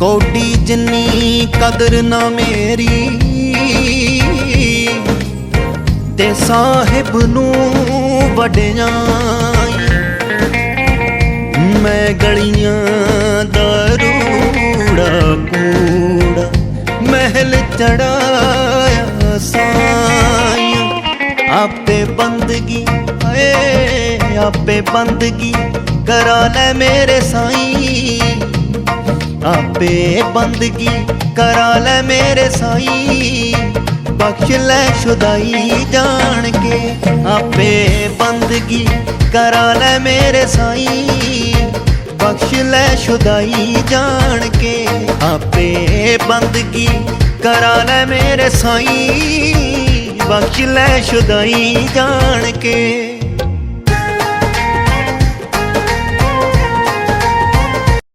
Cody ਜਿੰਨੀ ਕਦਰ ਨਾ ਮੇਰੀ। ਤੇ ਸਾਹਿਬ ਨੂੰ ਵਡਿਆਈ ਮੈਂ ਗਲੀਆਂ ਦਾ ਰੂੜਾ ਕੂੜਾ ਮਹਿਲ ਚੜਾਇਆ ਸਾਈਆਂ। ਆਪੇ ਬੰਦਗੀ ਏ ਆਪੇ ਬੰਦਗੀ ਕਰਾ ਲੈ ਮੇਰੇ ਸਾਈਂ। ਆਪੇ ਬੰਦਗੀ ਕਰਾ ਲੈ ਮੇਰੇ ਸਾਈ। ਬਖਸ਼ ਲੈ ਸ਼ੁਦਾਈ ਜਾਣ ਕੇ। ਆਪੇ ਬੰਦਗੀ ਕਰਾ ਲੈ ਮੇਰੇ ਸਾਈ। ਬਖਸ਼ ਲੈ ਸ਼ੁਦਾਈ ਜਾਣ ਕੇ। ਆਪੇ ਬੰਦਗੀ ਕਰਾ ਲੈ ਮੇਰੇ ਸਾਈ। ਬਖਸ਼ ਲੈ ਸ਼ੁਦਾਈ ਜਾਣ ਕੇ।